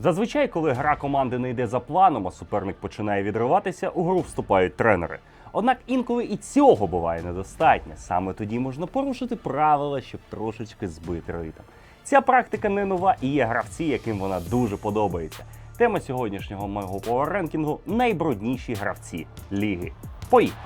Зазвичай, коли гра команди не йде за планом, а суперник починає відриватися, у гру вступають тренери. Однак інколи і цього буває недостатньо. Саме тоді можна порушити правила, щоб трошечки збити ритм. Ця практика не нова і є гравці, яким вона дуже подобається. Тема сьогоднішнього мого пауерренкінгу – найбрудніші гравці ліги. Поїхали!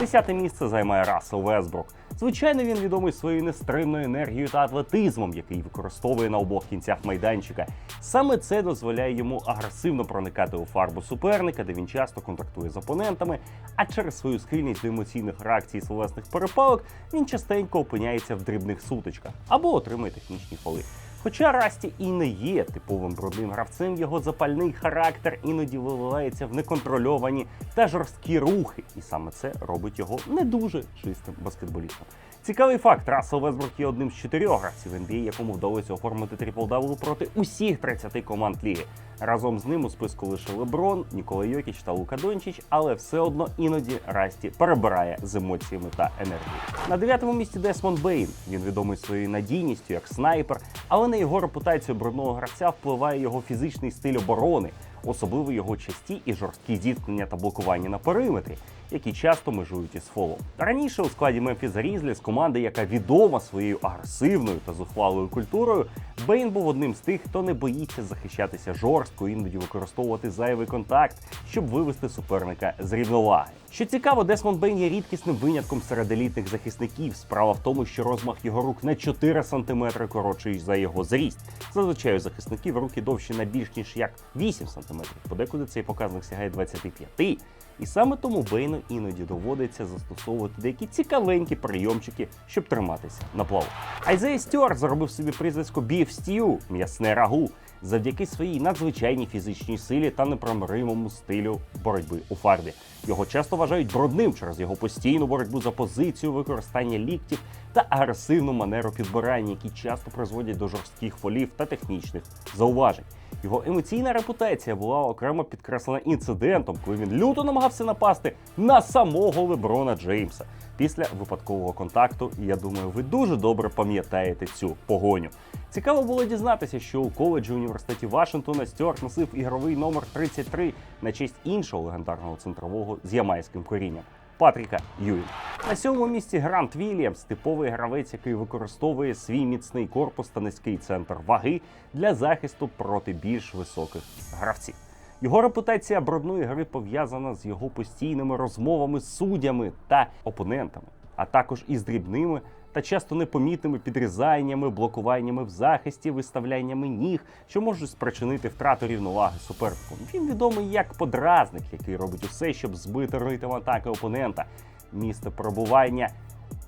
Десяте місце займає Рассел Весбрук. Звичайно, він відомий своєю нестримною енергією та атлетизмом, який використовує на обох кінцях майданчика. Саме це дозволяє йому агресивно проникати у фарбу суперника, де він часто контактує з опонентами. А через свою схильність до емоційних реакцій і словесних перепалок він частенько опиняється в дрібних сутичках або отримує технічні фоли. Хоча Расті і не є типовим брудним гравцем, його запальний характер іноді виливається в неконтрольовані та жорсткі рухи, і саме це робить його не дуже чистим баскетболістом. Цікавий факт: Рассел Весбрук є одним з чотирьох гравців NBA, якому вдалося оформити трипл-дабл проти усіх 30 команд ліги. Разом з ним у списку лише Леброн, Нікола Йокіч та Лука Дончич, але все одно іноді Расті перебирає з емоціями та енергією. На дев'ятому місці Десмонд Бейн. Він відомий своєю надійністю як снайпер, але на його репутацію брудного гравця впливає його фізичний стиль оборони, особливо його часті і жорсткі зіткнення та блокування на периметрі, які часто межують із фолом. Раніше у складі Мемфіс Різлі з команди, яка відома своєю агресивною та зухвалою культурою, Бейн був одним з тих, хто не боїться захищатися жорстко, іноді використовувати зайвий контакт, щоб вивести суперника з рівноваги. Що цікаво, Десмонд Бейн є рідкісним винятком серед елітних захисників. Справа в тому, що розмах його рук на 4 см коротший за його зріст. Зазвичай у захисників руки довші на більш ніж як 8 см. Подекуди цей показник сягає 25. І саме тому Бейну іноді доводиться застосовувати деякі цікавенькі прийомчики, щоб триматися на плаву. Айзея Стюарт заробив собі прізвисько Beef Stew – м'ясне рагу завдяки своїй надзвичайній фізичній силі та непромиримому стилю боротьби у фарбі. Його часто вважають брудним через його постійну боротьбу за позицію, використання ліктів та агресивну манеру підбирання, які часто призводять до жорстких фолів та технічних зауважень. Його емоційна репутація була окремо підкреслена інцидентом, коли він люто намагався напасти на самого Леброна Джеймса після випадкового контакту. Я думаю, ви дуже добре пам'ятаєте цю погоню. Цікаво було дізнатися, що у коледжі університеті Вашингтона Стюарт носив ігровий номер 33 на честь іншого легендарного центрового з ямайським корінням. Патріка Юї. На сьомому місці Грант Вільямс, типовий гравець, який використовує свій міцний корпус та низький центр ваги для захисту проти більш високих гравців. Його репутація брудної гри пов'язана з його постійними розмовами з суддями та опонентами, а також із дрібними та часто непомітними підрізаннями, блокуваннями в захисті, виставляннями ніг, що можуть спричинити втрату рівноваги супернику. Він відомий як подразник, який робить усе, щоб збити ритм атаки опонента. Місце перебування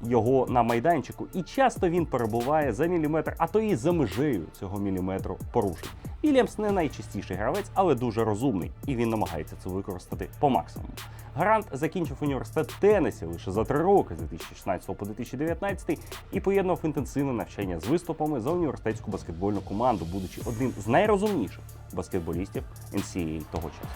його на майданчику, і часто він перебуває за міліметр, а то і за межею цього міліметру порушень. Вільямс не найчастіший гравець, але дуже розумний, і він намагається це використати по максимуму. Грант закінчив університет Теннесі лише за три роки з 2016 по 2019 і поєднував інтенсивне навчання з виступами за університетську баскетбольну команду, будучи одним з найрозумніших баскетболістів NCAA того часу.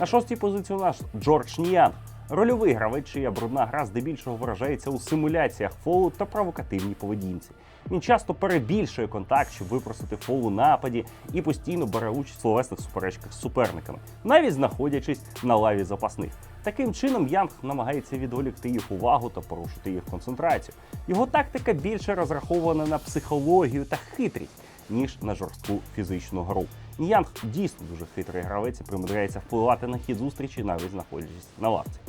На шостій позиції у нас Джордж Ніян. Рольовий гравець, чия брудна гра здебільшого виражається у симуляціях фолу та провокативній поведінці. Він часто перебільшує контакт, щоб випросити фол у нападі, і постійно бере участь в словесних суперечках з суперниками, навіть знаходячись на лаві запасних. Таким чином Янг намагається відволікти їх увагу та порушити їх концентрацію. Його тактика більше розрахована на психологію та хитрість, ніж на жорстку фізичну гру. Янг дійсно дуже хитрий гравець і примудряється впливати на хід зустрічі, навіть знаходячись на лавці.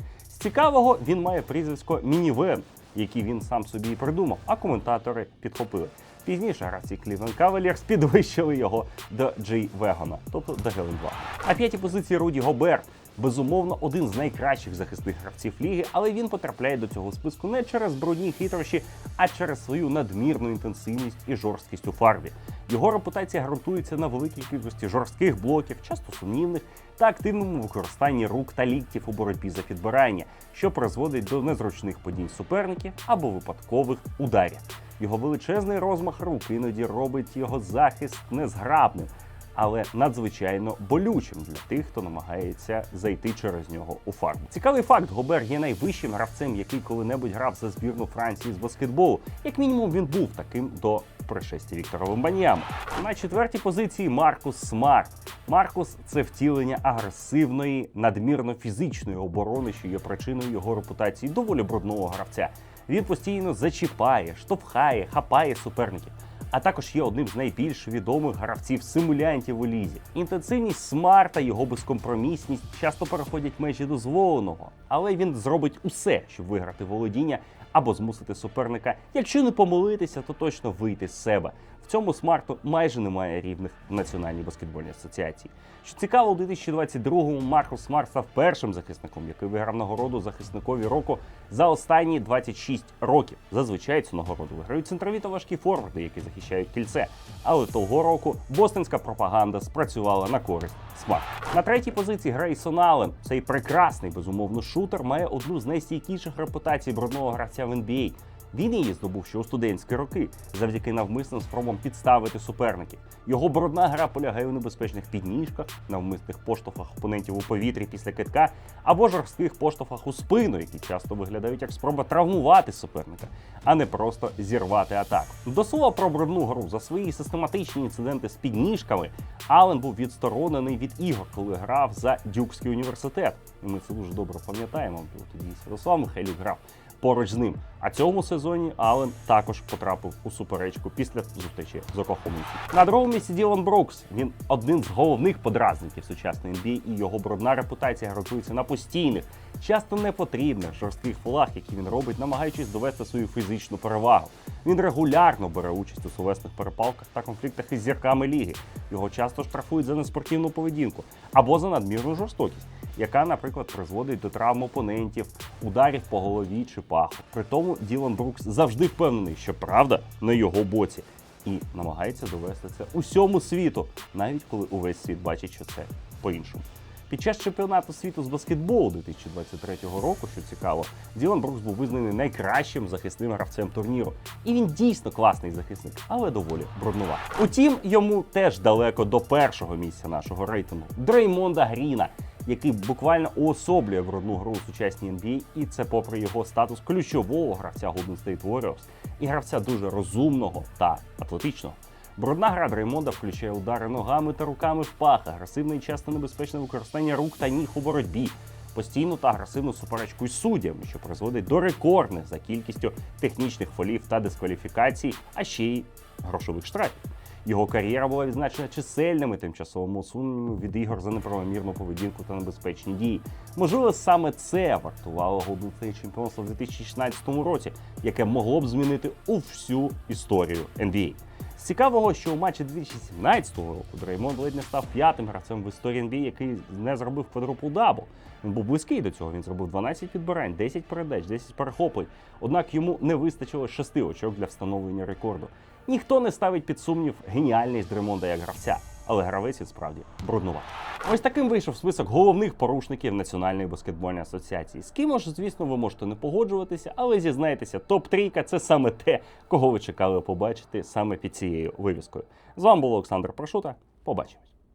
Цікавого він має прізвисько Мінівен, який він сам собі і придумав, а коментатори підхопили. Пізніше гравці Cleveland Cavaliers підвищили його до Джей Вегона, тобто до Гелен 2. А п'ятій позиції Руді Гобер. Безумовно, один з найкращих захисних гравців ліги, але він потрапляє до цього списку не через брудні хитрощі, а через свою надмірну інтенсивність і жорсткість у фарбі. Його репутація ґрунтується на великій кількості жорстких блоків, часто сумнівних, та активному використанні рук та ліктів у боротьбі за підбирання, що призводить до незручних подій суперників або випадкових ударів. Його величезний розмах рук іноді робить його захист незграбним. Але надзвичайно болючим для тих, хто намагається зайти через нього у фарбу. Цікавий факт: Гобер є найвищим гравцем, який коли-небудь грав за збірну Франції з баскетболу. Як мінімум, він був таким до пришестя Віктора Вембаньяма. На четвертій позиції Маркус Смарт. Маркус це втілення агресивної, надмірно фізичної оборони, що є причиною його репутації доволі брудного гравця. Він постійно зачіпає, штовхає, хапає суперників. А також є одним з найбільш відомих гравців симулянтів у лізі. Інтенсивність смарта, його безкомпромісність часто переходять межі дозволеного, але він зробить усе, щоб виграти володіння або змусити суперника, якщо не помилитися, то точно вийти з себе. Цьому смарту майже немає рівних в Національній баскетбольній асоціації. Що цікаво, у 2022-му Маркус Смарт став першим захисником, який виграв нагороду захисникові року за останні 26 років. Зазвичай цю нагороду виграють центрові та важкі форварди, які захищають кільце. Але того року бостонська пропаганда спрацювала на користь Смарт. На третій позиції Грейсон Аллен. Цей прекрасний, безумовно, шутер має одну з найстійкіших репутацій брудного гравця в NBA. Він її здобув ще у студентські роки завдяки навмисним спробам підставити суперників. Його брудна гра полягає у небезпечних підніжках, навмисних поштовхах опонентів у повітрі після китка або жорстких поштовхах у спину, які часто виглядають як спроба травмувати суперника, а не просто зірвати атаку. До слова про брудну гру за свої систематичні інциденти з підніжками Аллен був відсторонений від ігор, коли грав за Дюкський університет. І ми це дуже добре пам'ятаємо, тоді Святослав Михайлюк грав поруч з ним. А цьому сезоні Аллен також потрапив у суперечку після зустрічі з Оклахомою На другому місці Ділан Брукс. Він один з головних подразників сучасної NBA, і його брудна репутація ґрунтується на постійних, часто непотрібних жорстких фолах, які він робить, намагаючись довести свою фізичну перевагу. Він регулярно бере участь у словесних перепалках та конфліктах із зірками ліги. Його часто штрафують за неспортивну поведінку або за надмірну жорстокість яка, наприклад, призводить до травм опонентів, ударів по голові чи паху. При тому Ділан Брукс завжди впевнений, що правда на його боці, і намагається довести це усьому світу, навіть коли увесь світ бачить, що це по-іншому. Під час чемпіонату світу з баскетболу 2023 року, що цікаво, Ділан Брукс був визнаний найкращим захисним гравцем турніру. І він дійсно класний захисник, але доволі бруднуватий. Утім, йому теж далеко до першого місця нашого рейтингу Дреймонда Гріна, який буквально уособлює брудну гру у сучасній NBA, і це попри його статус ключового гравця Golden State Warriors і гравця дуже розумного та атлетичного. Брудна гра Дреймонда включає удари ногами та руками в пах, агресивне і часто небезпечне використання рук та ніг у боротьбі, постійну та агресивну суперечку із суддями, що призводить до рекордних за кількістю технічних фолів та дискваліфікацій, а ще й грошових штрафів. Його кар'єра була відзначена чисельними тимчасовими усуненнями від ігор за неправомірну поведінку та небезпечні дії. Можливо, саме це вартувало State чемпіонства в 2016 році, яке могло б змінити усю історію NBA. Цікавого, що у матчі 2017 року Дреймонд ледь не став п'ятим гравцем в історії NBA, який не зробив квадрупл дабл. Він був близький до цього. Він зробив 12 підбирань, 10 передач, 10 перехоплень. Однак йому не вистачило 6 очок для встановлення рекорду. Ніхто не ставить під сумнів геніальність Дремонда як гравця, але гравець він справді бруднував. Ось таким вийшов список головних порушників Національної баскетбольної асоціації. З ким ж, звісно, ви можете не погоджуватися, але зізнайтеся, топ-трійка це саме те, кого ви чекали побачити саме під цією вивіскою. З вами був Олександр Прошута. Побачимось.